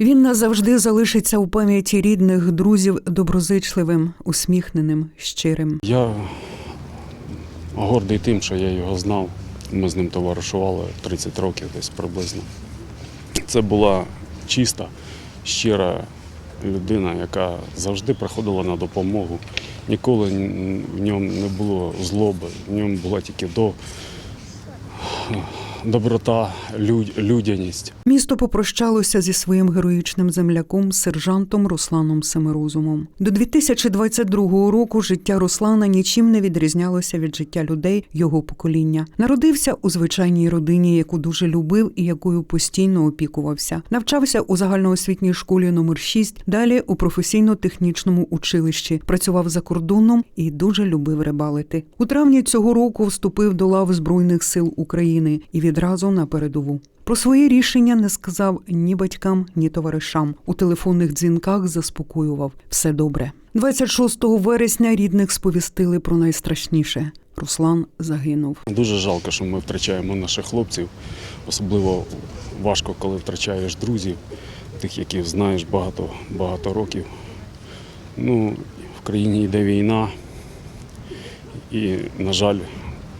Він назавжди залишиться у пам'яті рідних друзів доброзичливим, усміхненим, щирим. Я гордий тим, що я його знав. Ми з ним товаришували 30 років десь приблизно. Це була чиста, щира людина, яка завжди приходила на допомогу. Ніколи в ньому не було злоби, в ньому була тільки до, доброта, люд- людяність. Місто попрощалося зі своїм героїчним земляком, сержантом Русланом Семирозумом. До 2022 року життя Руслана нічим не відрізнялося від життя людей його покоління. Народився у звичайній родині, яку дуже любив і якою постійно опікувався. Навчався у загальноосвітній школі номер 6, далі у професійно-технічному училищі. Працював за кордоном і дуже любив рибалити. У травні цього року вступив до лав Збройних сил України і відразу на передову. Про своє рішення не сказав ні батькам, ні товаришам. У телефонних дзвінках заспокоював все добре. 26 вересня рідних сповістили про найстрашніше. Руслан загинув. Дуже жалко, що ми втрачаємо наших хлопців. Особливо важко, коли втрачаєш друзів, тих, яких знаєш багато, багато років. Ну, в країні йде війна, і, на жаль,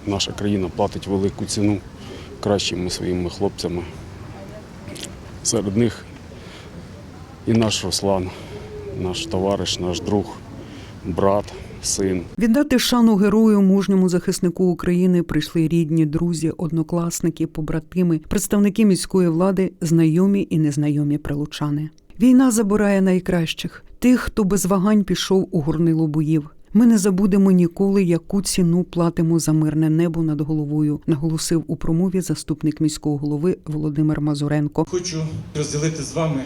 наша країна платить велику ціну кращими своїми хлопцями. Серед них і наш Руслан, наш товариш, наш друг, брат, син. Віддати шану герою, мужньому захиснику України прийшли рідні, друзі, однокласники, побратими, представники міської влади, знайомі і незнайомі прилучани. Війна забирає найкращих, тих, хто без вагань пішов у горнило боїв. Ми не забудемо ніколи, яку ціну платимо за мирне небо над головою, наголосив у промові заступник міського голови Володимир Мазуренко. Хочу розділити з вами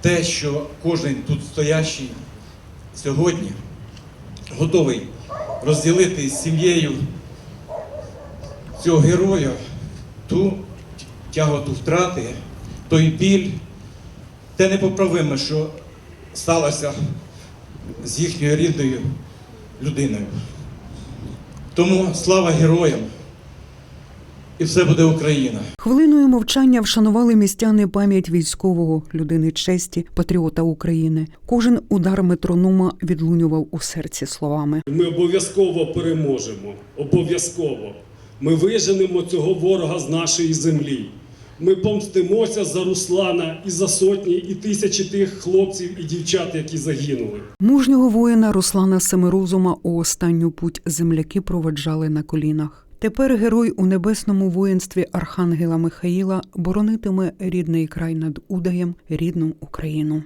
те, що кожен тут стоящий сьогодні готовий розділити з сім'єю цього героя ту тяготу втрати, той біль, те непоправиме, що сталося з їхньою рідною людиною. Тому слава героям! І все буде Україна! Хвилиною мовчання вшанували містяни пам'ять військового, людини честі, патріота України. Кожен удар метронома відлунював у серці словами. Ми обов'язково переможемо. Обов'язково. Ми виженемо цього ворога з нашої землі. Ми помстимося за Руслана і за сотні і тисячі тих хлопців і дівчат, які загинули. Мужнього воїна Руслана Семирозума у останню путь земляки проведжали на колінах. Тепер герой у небесному воїнстві Архангела Михаїла боронитиме рідний край над Удаєм, рідну Україну.